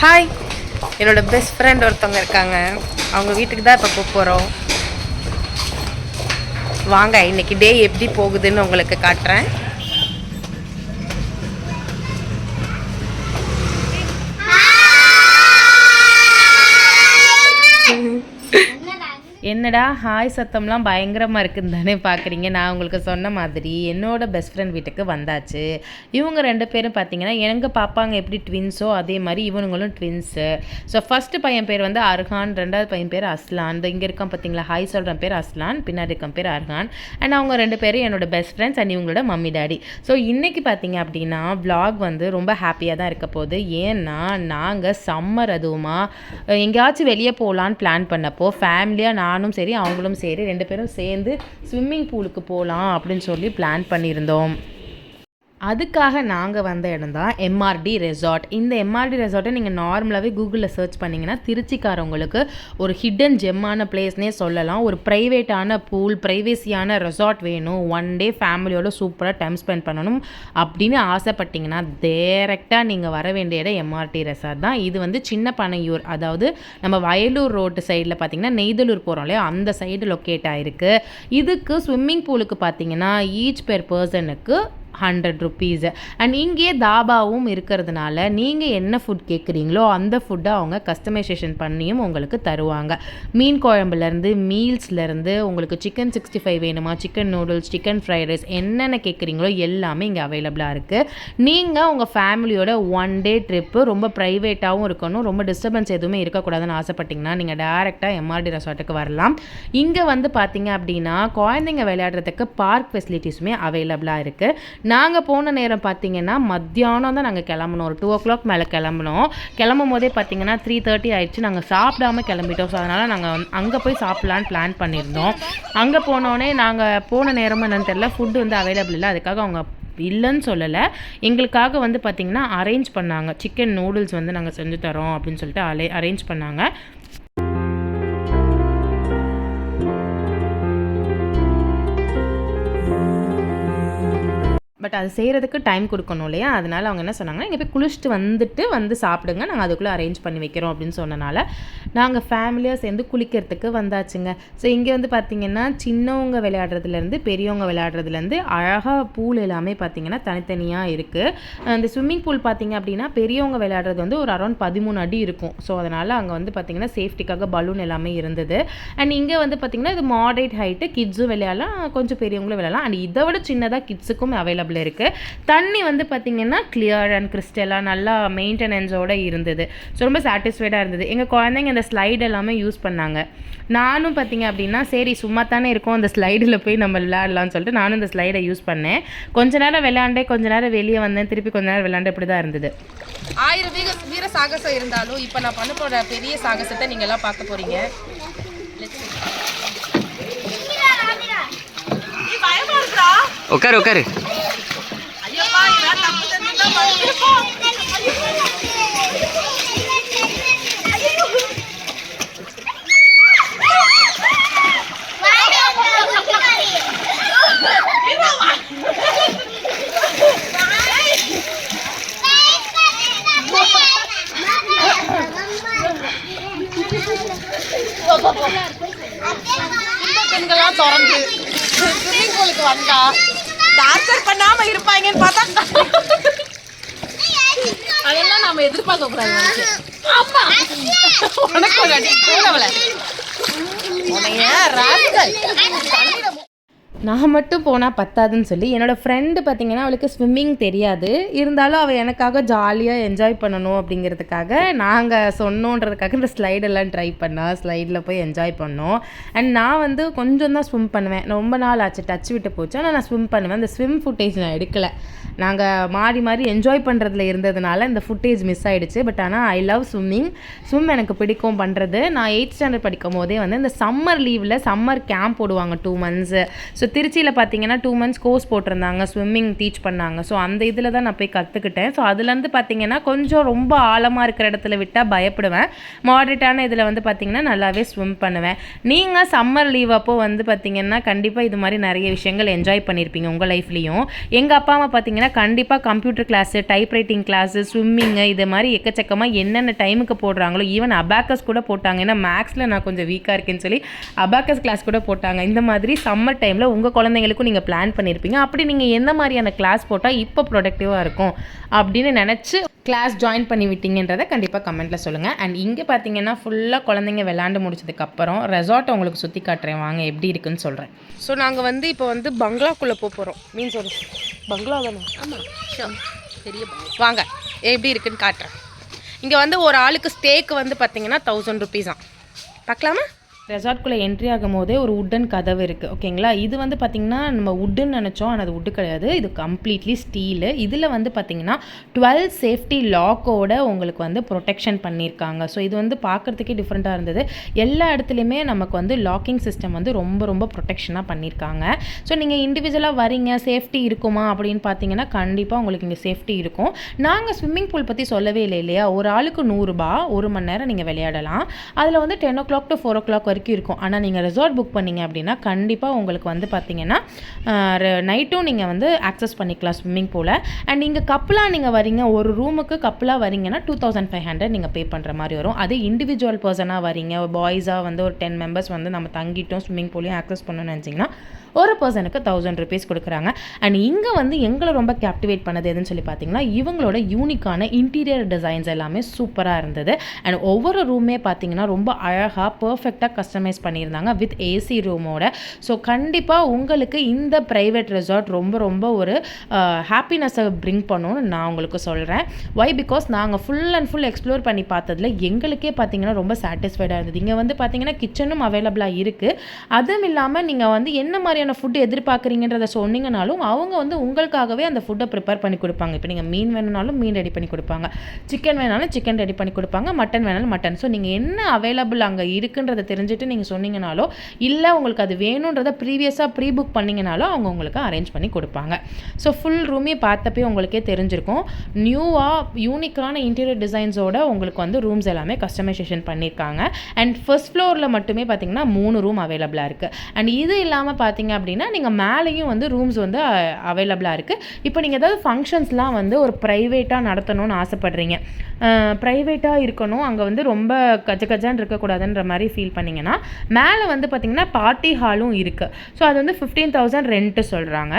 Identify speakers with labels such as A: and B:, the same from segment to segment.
A: Hi என்னோட best friend ஒருத்தவங்க இருக்காங்க. அவங்க வீட்டுக்கு தான் இப்போ போக போகிறோம் வாங்க இன்னைக்கு டே எப்படி போகுதுன்னு உங்களுக்கு காட்டுறேன். என்னடா ஹாய் சத்தம்லாம் பயங்கரமாக இருக்குன்னு தானே பார்க்குறீங்க நான் உங்களுக்கு சொன்ன மாதிரி என்னோட பெஸ்ட் ஃப்ரெண்ட் வீட்டுக்கு வந்தாச்சு. இவங்க ரெண்டு பேரும் பார்த்தீங்கன்னா எங்கள் பாப்பாங்க எப்படி ட்வின்ஸோ அதே மாதிரி இவனுங்களும் ட்வின்ஸு ஸோ ஃபஸ்ட்டு பையன் பேர் வந்து அர்ஹான் ரெண்டாவது பையன் பேர் அஸ்லான். இந்த இங்கே இருக்கான் பார்த்தீங்களா ஹாய் சொல்கிற பேர் அஸ்லான் பின்னாடி இருக்க பேர் அர்ஹான். அண்ட் அவங்க ரெண்டு பேரும் என்னோட பெஸ்ட் ஃப்ரெண்ட்ஸ் அண்ட் இவங்களோட மம்மி டாடி ஸோ இன்றைக்கி பார்த்தீங்க அப்படின்னா ப்ளாக் வந்து ரொம்ப ஹாப்பியாக தான் இருக்க போகுது. ஏன்னா நாங்கள் சம்மர் அதுவுமா எங்கேயாச்சும் வெளியே போகலான்னு பிளான் பண்ணப்போ ஃபேமிலியாக நான் நானும் சரி அவங்களும் சரி ரெண்டு பேரும் சேர்ந்து ஸ்விம்மிங் பூலுக்கு போகலாம் அப்படின்னு சொல்லி பிளான் பண்ணியிருந்தோம். அதுக்காக நாங்கள் வந்த இடம் தான் எம்ஆர்டி ரெசார்ட் இந்த எம்ஆர்டி ரெசார்ட்டை நீங்கள் நார்மலாகவே கூகுளில் சர்ச் பண்ணிங்கன்னா திருச்சிக்காரவங்களுக்கு ஒரு ஹிடன் ஜெம்மான பிளேஸ்னே சொல்லலாம். ஒரு ப்ரைவேட்டான பூல் ப்ரைவேசியான ரெசார்ட் வேணும். ஒன் டே ஃபேமிலியோட சூப்பராக டைம் ஸ்பெண்ட் பண்ணணும் அப்படின்னு ஆசைப்பட்டிங்கன்னா டேரெக்டாக நீங்கள் வர வேண்டிய இடம் எம்ஆர்டி ரெசார்ட் தான். இது வந்து சின்ன பனையூர் அதாவது நம்ம வயலூர் ரோட்டு சைடில் பார்த்தீங்கன்னா நெய்தலூர் போகிறோம் இல்லையா? அந்த சைடு லொக்கேட் ஆகிருக்கு இதுக்கு ஸ்விம்மிங் பூலுக்கு பார்த்தீங்கன்னா ஈச் பெர் பர்சனுக்கு ஹண்ட்ரட் ருபீஸ் அண்ட் இங்கேயே தாபாவும் இருக்கிறதுனால நீங்கள் என்ன ஃபுட் கேட்குறீங்களோ அந்த ஃபுட்டை அவங்க கஸ்டமைசேஷன் பண்ணியும் உங்களுக்கு தருவாங்க. மீன் குழம்புலேருந்து மீல்ஸ்லேருந்து உங்களுக்கு சிக்கன் சிக்ஸ்டி ஃபைவ் வேணுமா? Chicken noodles chicken fried rice என்னென்ன கேட்குறீங்களோ எல்லாமே இங்கே அவைலபிளாக இருக்குது நீங்கள் உங்கள் ஃபேமிலியோட ஒன் டே ட்ரிப்பு ரொம்ப ப்ரைவேட்டாகவும் இருக்கணும். ரொம்ப டிஸ்டர்பன்ஸ் எதுவுமே இருக்கக்கூடாதுன்னு ஆசைப்பட்டீங்கன்னா நீங்கள் டேரெக்டாக எம்ஆர்டி ரெசார்ட்டுக்கு வரலாம். இங்கே வந்து பார்த்தீங்க அப்படின்னா குழந்தைங்க விளையாடுறதுக்கு பார்க் ஃபெசிலிட்டிஸுமே அவைலபிளாக இருக்குது நாங்கள் போன நேரம் பார்த்தீங்கன்னா மத்தியானம் தான் நாங்கள் கிளம்புனோம். ஒரு டூ ஓ கிளாக் மேலே கிளம்புனோம். கிளம்பும் போதே பார்த்தீங்கன்னா த்ரீ தேர்ட்டி ஆயிடுச்சு. நாங்கள் சாப்பிடாம கிளம்பிட்டோம். ஸோ அதனால் நாங்கள் அங்கே போய் சாப்பிட்லான்னு பிளான் பண்ணியிருந்தோம். அங்கே போனோடனே நாங்கள் போன நேரமும் என்னென்னு தெரியல. ஃபுட்டு வந்து அவைலபிள் இல்லை. அதுக்காக அவங்க இல்லைன்னு சொல்லலை. எங்களுக்காக வந்து பார்த்திங்கன்னா அரேஞ்ச் பண்ணாங்க. சிக்கன் நூடுல்ஸ் வந்து நாங்கள் செஞ்சு தரோம் அப்படின்னு சொல்லிட்டு அலே அரேஞ்ச் பண்ணாங்க. பட் அது செய்கிறதுக்கு டைம் கொடுக்கணும் இல்லையா? அதனால் அவங்க என்ன சொன்னாங்கன்னா இங்கே போய் குளிச்சுட்டு வந்துட்டு வந்து சாப்பிடுங்க. நாங்கள் அதுக்குள்ளே அரேஞ்ச் பண்ணி வைக்கிறோம். அப்படின்னு சொன்னனால நாங்கள் ஃபேமிலியாக சேர்ந்து குளிக்கிறதுக்கு வந்தாச்சுங்க. ஸோ இங்கே வந்து பார்த்திங்கன்னா சின்னவங்க விளையாடுறதுலேருந்து பெரியவங்க விளையாடுறதுலேருந்து அழகாக பூல் எல்லாமே பார்த்திங்கன்னா தனித்தனியாக இருக்குது அந்த ஸ்விம்மிங் பூல் பார்த்திங்க அப்படின்னா பெரியவங்க விளையாடுறது வந்து ஒரு அரௌண்ட் பதிமூணு அடி இருக்கும். ஸோ அதனால் அங்கே வந்து பார்த்திங்கன்னா சேஃப்டிக்காக பலூன் எல்லாமே இருந்தது. அண்ட் இங்கே வந்து பார்த்திங்கன்னா இது மாடரேட் ஹைட்டு கிட்ஸும் விளையாடலாம் கொஞ்சம் பெரியவங்களும் விளையாடலாம். அண்ட் இதை விட சின்னதாக கிட்ஸுக்கும் அவைலபிள் இருக்குது தண்ணி வந்து பார்த்திங்கன்னா கிளியர் அண்ட் கிறிஸ்டலாக நல்லா மெயின்டெனன்ஸோடு இருந்தது. ஸோ ரொம்ப சாட்டிஸ்ஃபைடாக இருந்தது. எங்கள் குழந்தைங்க இந்த ஸ்லைடு எல்லாமே யூஸ் பண்ணாங்க. நானும் பார்த்தீங்க அப்படின்னா சரி சும்மா தானே இருக்கும் அந்த ஸ்லைடில் போய் நம்ம விளையாடலாம்னு சொல்லிட்டு நானும் இந்த ஸ்லைடை யூஸ் பண்ணேன். கொஞ்ச நேரம் விளையாண்டே கொஞ்ச நேரம் வெளியே வந்தேன். திருப்பி கொஞ்ச நேரம் விளையாண்டு இப்படி தான் இருந்தது.
B: ஆயிரம் வீர வீர சாகசம் இருந்தாலும் இப்போ நான் பண்ண போற பெரிய சாகசத்தை நீங்க எல்லாம் பார்க்க போறீங்க.
C: உட்காரு உட்காரு.
B: பெண்கள்லாம் திறந்து ஸ்விம்மிங் பூலுக்கு வந்தா டார்ச்சர் பண்ணாம இருப்பாங்கன்னு பார்த்தா அதெல்லாம் நாம எதிர்பார்க்க கூடாது. ஆமா. உனக்கு ஒரு அடி போனவள உனைய ராஸ்கல்
A: நான் மட்டும் போனால் பத்தாதுன்னு சொல்லி என்னோடய ஃப்ரெண்டு பார்த்திங்கன்னா அவளுக்கு ஸ்விம்மிங் தெரியாது. இருந்தாலும் அவள் எனக்காக ஜாலியாக என்ஜாய் பண்ணணும் அப்படிங்கிறதுக்காக நாங்கள் சொன்னோன்றதுக்காக இந்த ஸ்லைடெல்லாம் ட்ரை பண்ணா ஸ்லைடில் போய் என்ஜாய் பண்ணோம். அண்ட் நான் வந்து கொஞ்சம் தான் ஸ்விம் பண்ணுவேன். ரொம்ப நாள் ஆச்சு டச் விட்டு போச்சு. ஆனால் நான் ஸ்விம் பண்ணுவேன். அந்த ஸ்விம் ஃபுட்டேஜ் நான் எடுக்கலை. நாங்கள் மாறி மாறி என்ஜாய் பண்ணுறதுல இருந்ததுனால இந்த ஃபுட்டேஜ் மிஸ் ஆகிடுச்சு பட் ஆனால் ஐ லவ் ஸ்விம்மிங் ஸ்விம் எனக்கு பிடிக்கும் பண்ணுறது நான் எயிட் ஸ்டாண்டர்ட் படிக்கும் போதே வந்து இந்த சம்மர் லீவில் சம்மர் கேம்ப் போடுவாங்க டூ மந்த்ஸு ஸோ திருச்சியில் பார்த்தீங்கன்னா டூ மந்த்ஸ் கோர்ஸ் போட்டிருந்தாங்க ஸ்விம்மிங் டீச் பண்ணாங்க. ஸோ அந்த இதில் தான் நான் போய் கற்றுக்கிட்டேன் ஸோ அதுலேருந்து பார்த்தீங்கன்னா கொஞ்சம் ரொம்ப ஆழமாக இருக்கிற இடத்துல விட்டால் பயப்படுவேன். மாடரேட்டான இதில் வந்து பார்த்தீங்கன்னா நல்லாவே ஸ்விம் பண்ணுவேன். நீங்கள் சம்மர் லீவ் அப்போ வந்து பார்த்தீங்கன்னா கண்டிப்பாக இது மாதிரி நிறைய விஷயங்கள் என்ஜாய் பண்ணியிருப்பீங்க உங்கள் லைஃப்லேயும் எங்கள் அப்பா அம்மா பார்த்தீங்கன்னா கண்டிப்பாக computer class type writing class swimming இது மாதிரி எக்கச்சக்கமாக என்னென்ன டைமுக்கு போடுறாங்களோ ஈவன் அபாக்கஸ் கூட போட்டாங்க. ஏன்னா மேக்ஸில் நான் கொஞ்சம் வீக்காக இருக்கேன்னு சொல்லி அபாக்கஸ் கிளாஸ் கூட போட்டாங்க. இந்த மாதிரி சம்மர் டைமில் உங்கள் குழந்தைங்களுக்கும் நீங்கள் பிளான் பண்ணியிருப்பீங்க அப்படி நீங்கள் எந்த மாதிரியான கிளாஸ் போட்டால் இப்போ ப்ரொடக்டிவாக இருக்கும் அப்படின்னு நினச்சி கிளாஸ் ஜாயின் பண்ணி விட்டீங்கன்றதை கண்டிப்பாக கமெண்ட்டில் சொல்லுங்கள் அண்ட் இங்கே பார்த்தீங்கன்னா ஃபுல்லாக குழந்தைங்க விளாண்டு முடிச்சதுக்கப்புறம் ரெசார்ட்டை உங்களுக்கு சுற்றி காட்டுறேன். வாங்க எப்படி இருக்குன்னு சொல்கிறேன்
B: ஸோ நாங்கள் வந்து இப்போ வந்து பங்களாக்குள்ளே போக போகிறோம் மீன்ஸ் ஒரு பங்களா தானே? ஆமாம் பெரிய வாங்க எப்படி இருக்குன்னு காட்டுறேன். இங்கே வந்து ஒரு ஆளுக்கு ஸ்டேக்கு வந்து பார்த்தீங்கன்னா தௌசண்ட் ருபீஸா பார்க்கலாமா
A: ரெசார்ட்குள்ளே என்ட்ரி ஆகும் போதே ஒரு உட்டன் கதவு இருக்குது ஓகேங்களா? இது வந்து பார்த்திங்கன்னா நம்ம உட்டுன்னு நினச்சோம். ஆனால் அது உட்டு கிடையாது. இது கம்ப்ளீட்லி ஸ்டீலு இதில் வந்து பார்த்திங்கன்னா டுவெல் சேஃப்டி லாக்கோட உங்களுக்கு வந்து ப்ரொடெக்ஷன் பண்ணியிருக்காங்க ஸோ இது வந்து பார்க்குறதுக்கே டிஃப்ரெண்ட்டாக இருந்தது. எல்லா இடத்துலையுமே நமக்கு வந்து லாக்கிங் சிஸ்டம் வந்து ரொம்ப ரொம்ப ப்ரொடெக்ஷனாக பண்ணியிருக்காங்க ஸோ நீங்கள் இண்டிவிஜுவலாக வரீங்க சேஃப்டி இருக்குமா அப்படின்னு பார்த்தீங்கன்னா கண்டிப்பாக உங்களுக்கு இங்கே சேஃப்டி இருக்கும். நாங்கள் ஸ்விம்மிங் பூல் பற்றி சொல்லவே இல்லை இல்லையா? ஒரு ஆளுக்கு நூறுரூபா ஒரு மணி நேரம் நீங்கள் விளையாடலாம். அதில் வந்து ten o'clock to four o'clock வரைக்கும் இருக்கும். ஆனால் நீங்கள் ரெசார்ட் புக் பண்ணீங்க அப்படின்னா கண்டிப்பாக உங்களுக்கு வந்து பார்த்தீங்கன்னா நைட்டும் நீங்கள் வந்து ஆக்சஸ் பண்ணிக்கலாம் ஸ்விம்மிங் பூலை அண்ட் நீங்கள் கப்பலாக நீங்கள் வரீங்க ஒரு ரூமுக்கு கப்பலாக வரீங்கன்னா டூ தௌசண்ட் ஃபைவ் ஹண்ட்ரட் நீங்கள் பே பண்ணுற மாதிரி வரும். அது இண்டிவிஜுவல் பர்சனாக வரீங்க பாய்ஸாக வந்து ஒரு டென் மெம்பர்ஸ் வந்து நம்ம தங்கிட்டோம் ஸ்விம்மிங் பூலையும் ஆக்சஸ் பண்ணணும்னு நினச்சிங்கன்னா ஒரு பர்சனுக்கு தௌசண்ட் ருபீஸ் கொடுக்குறாங்க. அண்ட் இங்கே வந்து எங்களை ரொம்ப கேப்டிவேட் பண்ணது எதுன்னு சொல்லி பார்த்தீங்கன்னா இவங்களோட யூனிக்கான இன்டீரியர் டிசைன்ஸ் எல்லாமே சூப்பராக இருந்தது. அண்ட் ஒவ்வொரு ரூமே பார்த்தீங்கன்னா ரொம்ப அழகாக பர்ஃபெக்டாக கஸ்டமைஸ் பண்ணியிருந்தாங்க வித் ஏசி ரூமோட ஸோ கண்டிப்பாக உங்களுக்கு இந்த ப்ரைவேட் ரெசார்ட் ரொம்ப ரொம்ப ஒரு ஹாப்பினஸ்ஸை ப்ரிங் பண்ணும்னு நான் உங்களுக்கு சொல்கிறேன் ஒய் பிகாஸ் நாங்கள் ஃபுல் அண்ட் ஃபுல் எக்ஸ்ப்ளோர் பண்ணி பார்த்ததுல எங்களுக்கே பார்த்தீங்கன்னா ரொம்ப சாட்டிஸ்ஃபைடாக இருந்தது. இங்கே வந்து பார்த்தீங்கன்னா கிச்சனும் அவைலபிளாக இருக்குது அதுவும் இல்லாமல் நீங்கள் வந்து என்ன மாதிரி மாதிரியான ஃபுட்டு எதிர்பார்க்குறீங்கன்றத சொன்னீங்கனாலும் அவங்க வந்து உங்களுக்காகவே அந்த ஃபுட்டை ப்ரிப்பேர் பண்ணி கொடுப்பாங்க. இப்போ நீங்கள் மீன் வேணும்னாலும் மீன் ரெடி பண்ணி கொடுப்பாங்க. சிக்கன் வேணாலும் சிக்கன் ரெடி பண்ணி கொடுப்பாங்க. மட்டன் வேணாலும் மட்டன் ஸோ நீங்கள் என்ன அவைலபிள் அங்கே இருக்குன்றதை தெரிஞ்சுட்டு நீங்கள் சொன்னீங்கனாலோ இல்லை உங்களுக்கு அது வேணுன்றதை ப்ரீவியஸாக ப்ரீ புக் பண்ணிங்கனாலோ அவங்க உங்களுக்கு அரேஞ்ச் பண்ணி கொடுப்பாங்க. ஸோ ஃபுல் ரூமே பார்த்தப்பே உங்களுக்கே தெரிஞ்சிருக்கும். நியூவாக யூனிக்கான இன்டீரியர் டிசைன்ஸோட உங்களுக்கு வந்து ரூம்ஸ் எல்லாமே கஸ்டமைசேஷன் பண்ணியிருக்காங்க. அண்ட் ஃபர்ஸ்ட் ஃப்ளோரில் மட்டுமே பார்த்தீங்கன்னா மூணு ரூம் அவைலபிளாக இருக்குது அண்ட் இது இல்லாமல் பார்த்தீங்க அப்படின்னா நீங்கள் மேலேயும் வந்து ரூம்ஸ் வந்து அவைலபிளாக இருக்குது இப்போ நீங்கள் ஏதாவது ஃபங்க்ஷன்ஸ்லாம் வந்து ஒரு ப்ரைவேட்டாக நடத்தணும்னு ஆசைப்படுறீங்க. ப்ரைவேட்டாக இருக்கணும் அங்கே வந்து ரொம்ப கஜ கஜான்னு இருக்கக்கூடாதுன்ற மாதிரி ஃபீல் பண்ணிங்கன்னா மேலே வந்து பார்த்திங்கன்னா பார்ட்டி ஹாலும் இருக்குது ஸோ அது வந்து ஃபிஃப்டீன் தௌசண்ட் ரெண்ட்டு சொல்கிறாங்க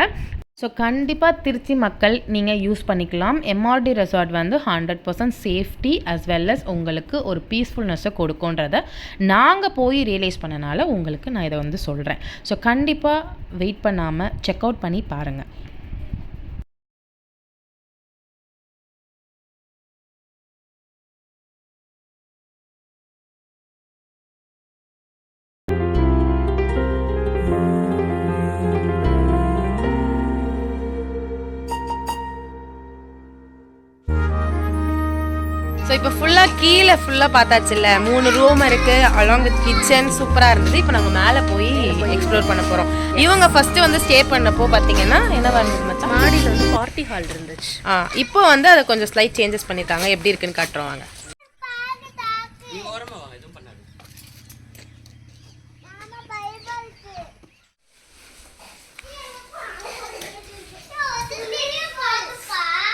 A: ஸோ கண்டிப்பாக திருச்சி மக்கள் நீங்கள் யூஸ் பண்ணிக்கலாம். எம்ஆர்டி ரெசார்ட் வந்து hundred percent safety as well as உங்களுக்கு ஒரு பீஸ்ஃபுல்னஸை கொடுக்குன்றத நாங்கள் போய் ரியலைஸ் பண்ணனால உங்களுக்கு நான் இதை வந்து சொல்கிறேன் ஸோ கண்டிப்பாக வெயிட் பண்ணாமல் செக் அவுட் பண்ணி பாருங்கள்
B: ஸோ இப்போ ஃபுல்லாக கீழே ஃபுல்லாக பார்த்தாச்சுல்ல மூணு ரூம் இருக்கு. அலாங் வித் கிச்சன் சூப்பராக இருந்தது. இப்போ நாங்கள் மேலே போய் எக்ஸ்ப்ளோர் பண்ண போகிறோம் இவங்க ஃபர்ஸ்ட் வந்து ஸ்டே பண்ணப்போ பார்த்தீங்கன்னா என்ன இருந்தது மச்சான்?
D: மாடியில் வந்து பார்ட்டி ஹால் இருந்துச்சு.
B: ஆ இப்போ வந்து அதை கொஞ்சம் ஸ்லைட் சேஞ்சஸ் பண்ணியிருக்காங்க எப்படி இருக்குன்னு காட்டுறோம் வாங்க.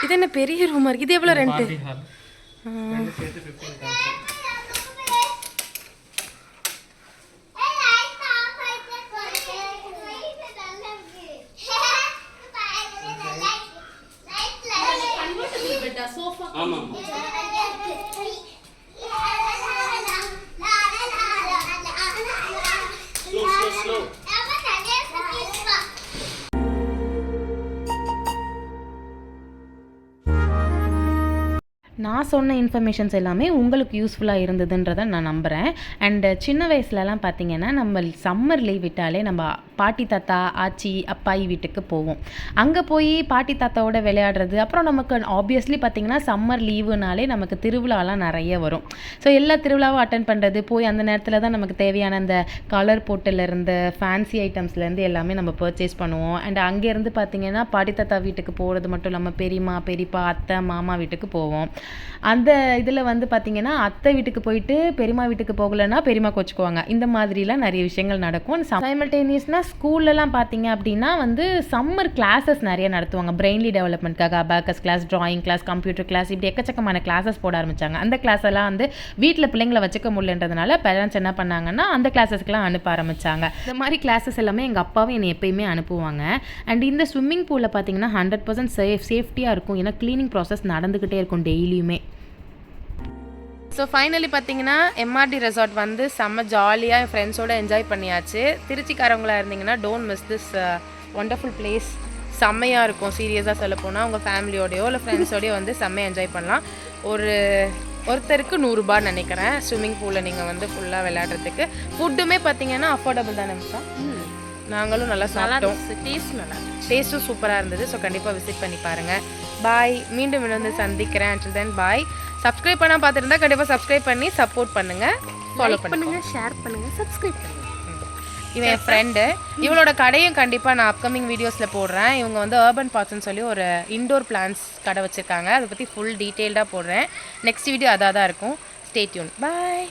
B: இது என்ன பெரிய ரூமா இருக்கு? இது எவ்வளோ ரெண்ட்
A: நான் சொன்ன இன்ஃபர்மேஷன்ஸ் எல்லாமே உங்களுக்கு யூஸ்ஃபுல்லாக இருந்ததுன்றதை நான் நம்புகிறேன் அண்டு சின்ன வயசுலலாம் பார்த்தீங்கன்னா நம்ம சம்மர் லீவ் விட்டாலே நம்ம பாட்டி தாத்தா ஆச்சி அப்பாயி வீட்டுக்கு போவோம். அங்கே போய் பாட்டி தாத்தாவோட விளையாடுறது அப்புறம் நமக்கு ஆப்வியஸ்லி பார்த்தீங்கன்னா சம்மர் லீவுனாலே நமக்கு திருவிழாலாம் நிறைய வரும். ஸோ எல்லா திருவிழாவும் அட்டன் பண்ணுறது போய் அந்த நேரத்தில் தான் நமக்கு தேவையான அந்த கலர் பொட்டிலேருந்து ஃபேன்சி ஐட்டம்ஸ்லேருந்து எல்லாமே நம்ம பர்ச்சேஸ் பண்ணுவோம். அண்ட் அங்கேருந்து பார்த்தீங்கன்னா பாட்டி தாத்தா வீட்டுக்கு போகிறது மட்டும் இல்லாமல் பெரியம்மா பெரியப்பா அத்தை மாமா வீட்டுக்கு போவோம். அந்த இதில் வந்து பார்த்தீங்கன்னா அத்தை வீட்டுக்கு போயிட்டு பெரியமா வீட்டுக்கு போகலைன்னா பெரியமா கோச்சுக்குவாங்க. இந்த மாதிரிலாம் நிறைய விஷயங்கள் நடக்கும். சைமல்டேனியஸ்னால் ஸ்கூல்லலாம் பார்த்தீங்க அப்படின்னா வந்து சம்மர் கிளாஸஸ் நிறைய நடத்துவாங்க. பிரெயின்லி டெவலப்மெண்ட்காக abacus class drawing class computer class இப்படி எக்கச்சக்கமான கிளாஸஸ் போட ஆரம்பிச்சாங்க. அந்த கிளாஸ் எல்லாம் வந்து வீட்டில் பிள்ளைங்களை வச்சுக்க முடியலன்றதுனால பேரண்ட்ஸ் என்ன பண்ணாங்கன்னா அந்த கிளாஸஸ்க்குலாம் அனுப்ப ஆரம்பிச்சாங்க. இந்த மாதிரி கிளாஸஸ் எல்லாமே எங்கள் அப்பாவும் என்னை எப்பயுமே அனுப்புவாங்க. அண்ட் இந்த ஸ்விம்மிங் பூலில் பார்த்தீங்கன்னா ஹண்ட்ரட் பர்சன்ட் சேஃப் சேஃப்டியாக இருக்கும். ஏன்னா க்ளீனிங் ப்ராசஸ் நடந்துக்கிட்டே இருக்கும் டெய்லியுமே
B: ஸோ ஃபைனலி பார்த்தீங்கன்னா எம்ஆர்டி ரெசார்ட் வந்து செம்ம ஜாலியாக என் ஃப்ரெண்ட்ஸோட என்ஜாய் பண்ணியாச்சு. திருச்சிக்காரவங்களா இருந்தீங்கன்னா don't miss this wonderful place செம்மையாக இருக்கும். சீரியஸாக சொல்ல போனால் உங்கள் ஃபேமிலியோடையோ இல்லை ஃப்ரெண்ட்ஸோடையோ வந்து செம்மையாக என்ஜாய் பண்ணலாம். ஒரு ஒருத்தருக்கு நூறுரூபா நினைக்கிறேன். ஸ்விம்மிங் பூலில் நீங்கள் வந்து ஃபுல்லாக விளையாடுறதுக்கு. ஃபுட்டுமே பார்த்தீங்கன்னா அஃபோர்டபுள் தானே மிஸ்ஸா நாங்களும் நல்லா சாப்பிட்டோம்.
D: டேஸ்ட் நல்லா
B: டேஸ்ட்டும் சூப்பராக இருந்தது. ஸோ கண்டிப்பாக விசிட் பண்ணி பாருங்கள் பாய் மீண்டும் வந்து சந்திக்கிறேன். அண்டில் தென் பாய் சப்ஸ்கிரைப் பண்ணால் பார்த்துருந்தா கண்டிப்பாக சப்ஸ்கிரைப் பண்ணி சப்போர்ட் பண்ணுங்கள் ஃபாலோ பண்ணுங்க
D: ஷேர் பண்ணுங்க சப்ஸ்கிரைப் பண்ணுங்க.
B: இவன் என் ஃப்ரெண்டு இவளோட கடையும் கண்டிப்பாக நான் அப்கமிங் வீடியோஸில் போடுறேன். இவங்க வந்து அர்பன் பார்ட்ஸ்னு சொல்லி ஒரு இண்டோர் பிளான்ஸ் கடை வச்சுருக்காங்க. அதை பற்றி ஃபுல் டீட்டெயில்டாக போடுறேன். நெக்ஸ்ட் வீடியோ அதாக தான் இருக்கும். ஸ்டே டியூன் பாய்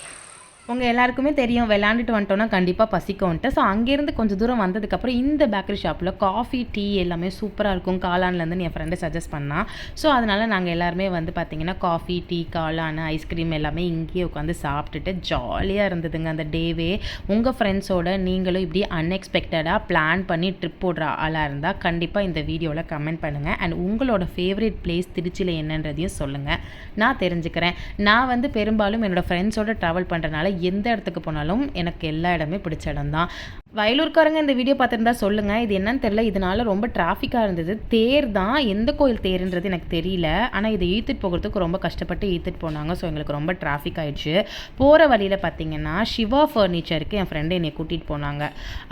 A: உங்கள் எல்லாருக்குமே தெரியும் விளாண்டுட்டு வந்துட்டோன்னா கண்டிப்பாக பசிக்கும்ன்ட்டு ஸோ அங்கேருந்து கொஞ்சம் தூரம் வந்ததுக்கப்புறம் இந்த பேக்கரி ஷாப்பில் காஃபி டீ எல்லாமே சூப்பராக இருக்கும். காளான்லேருந்து என் ஃப்ரெண்டு சஜஸ்ட் பண்ணான் ஸோ அதனால் நாங்கள் எல்லாருமே வந்து பார்த்திங்கன்னா காஃபி டீ காளான் ஐஸ்கிரீம் எல்லாமே இங்கேயே உட்காந்து சாப்பிட்டுட்டு ஜாலியாக இருந்ததுங்க அந்த டேவே உங்கள் ஃப்ரெண்ட்ஸோட நீங்களும் இப்படி அன்எக்ஸ்பெக்டடாக பிளான் பண்ணி ட்ரிப் போடுற ஆளாக இருந்தால் கண்டிப்பாக இந்த வீடியோவில் கமெண்ட் பண்ணுங்கள் அண்ட் உங்களோட ஃபேவரட் பிளேஸ் திருச்சியில் என்னன்றதையும் சொல்லுங்கள் நான் தெரிஞ்சுக்கிறேன். நான் வந்து பெரும்பாலும் என்னோடய ஃப்ரெண்ட்ஸோட ட்ராவல் பண்ணுறனால எந்த இடத்துக்கு போனாலும் எனக்கு எல்லா இடமே பிடிச்ச இடம் தான் வயலூர்காரங்க இந்த வீடியோ பார்த்துருந்தா சொல்லுங்கள் இது என்னன்னு தெரியல. இதனால ரொம்ப டிராஃபிக்காக இருந்தது. தேர் தான் எந்த கோயில் தேருன்றது எனக்கு தெரியல. ஆனால் இதை ஈத்துட்டு போகிறதுக்கு ரொம்ப கஷ்டப்பட்டு ஈத்துட்டு போனாங்க. ஸோ எங்களுக்கு ரொம்ப டிராஃபிக் ஆயிடுச்சு. போகிற வழியில் பார்த்தீங்கன்னா சிவா ஃபர்னிச்சருக்கு என் ஃப்ரெண்டு என்னை கூட்டிகிட்டு போனாங்க.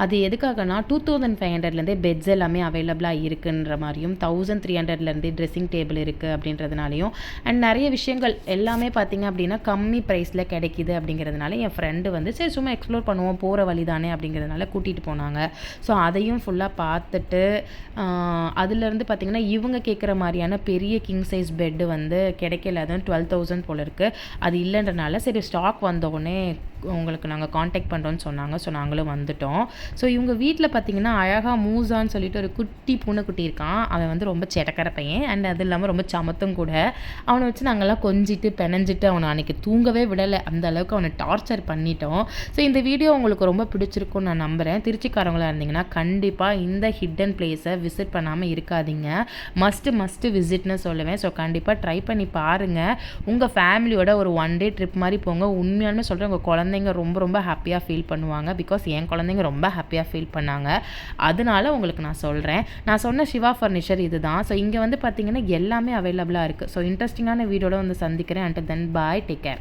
A: அது எதுக்காகனா டூ தௌசண்ட் ஃபைவ் ஹண்ட்ரட்லேருந்தே பெட்ஸ் எல்லாமே அவைலபிளாக இருக்குன்ற மாதிரியும் தௌசண்ட் த்ரீ ஹண்ட்ரட்லேருந்தே ட்ரெஸ்ஸிங் டேபிள் இருக்குது அப்படின்றதுனாலையும் அண்ட் நிறைய விஷயங்கள் எல்லாமே பார்த்தீங்க அப்படின்னா கம்மி ப்ரைஸில் கிடைக்கிது அப்படிங்கிறதுனால என் ஃப்ரெண்டு வந்து சரி சும்மா எக்ஸ்ப்ளோர் பண்ணுவோம் போகிற வழி தானே அப்படிங்கிறதுனால கூட்டிகிட்டு போனாங்க. ஸோ அதையும் ஃபுல்லாக பார்த்துட்டு அதுலேருந்து பார்த்திங்கன்னா இவங்க கேட்குற மாதிரியான பெரிய கிங் சைஸ் பெட்டு வந்து கிடைக்கல. அதுவும் டுவெல் தௌசண்ட் போல் இருக்குது அது இல்லைன்றனால சரி ஸ்டாக் வந்தோடனே உங்களுக்கு நாங்கள் காண்டாக்ட் பண்ணுறோன்னு சொன்னாங்க. ஸோ நாங்களும் வந்துட்டோம். ஸோ இவங்க வீட்டில் பார்த்தீங்கன்னா அழகாக மூசான்னு சொல்லிட்டு ஒரு குட்டி பூனைக்குட்டி இருக்கான். அவன் வந்து ரொம்ப செடக்கிற பையன். அண்ட் அது இல்லாமல் ரொம்ப சமத்தும் கூட. அவனை வச்சு நாங்கள்லாம் கொஞ்சிட்டு பெனஞ்சிட்டு அவனை அன்றைக்கி தூங்கவே விடலை. அந்த அளவுக்கு அவனை டார்ச்சர் பண்ணிட்டோம். ஸோ இந்த வீடியோ உங்களுக்கு ரொம்ப பிடிச்சிருக்கும்னு நான் நம்புகிறேன் திருச்சிக்காரங்களாக இருந்தீங்கன்னா கண்டிப்பாக இந்த ஹிடன் பிளேஸை விசிட் பண்ணாமல் இருக்காதீங்க. மஸ்ட்டு மஸ்ட்டு விசிட்னு சொல்லுவேன். ஸோ கண்டிப்பாக ட்ரை பண்ணி பாருங்கள் உங்கள் ஃபேமிலியோட ஒரு ஒன் டே ட்ரிப் மாதிரி போங்க. உண்மையாலுமே சொல்கிறேன் உங்கள் குழந்தை குழந்தைங்க ரொம்ப ரொம்ப ஹாப்பியாக ஃபீல் பண்ணுவாங்க. பிகாஸ் என் குழந்தைங்க ரொம்ப ஹாப்பியாக ஃபீல் பண்ணாங்க. அதனால உங்களுக்கு நான் சொல்கிறேன் நான் சொன்ன சிவா ஃபர்னிச்சர் இது தான் ஸோ இங்கே வந்து பார்த்தீங்கன்னா எல்லாமே அவைலபிளாக இருக்குது ஸோ இன்ட்ரெஸ்டிங்கான வீடியோட வந்து சந்திக்கிறேன். And then bye take care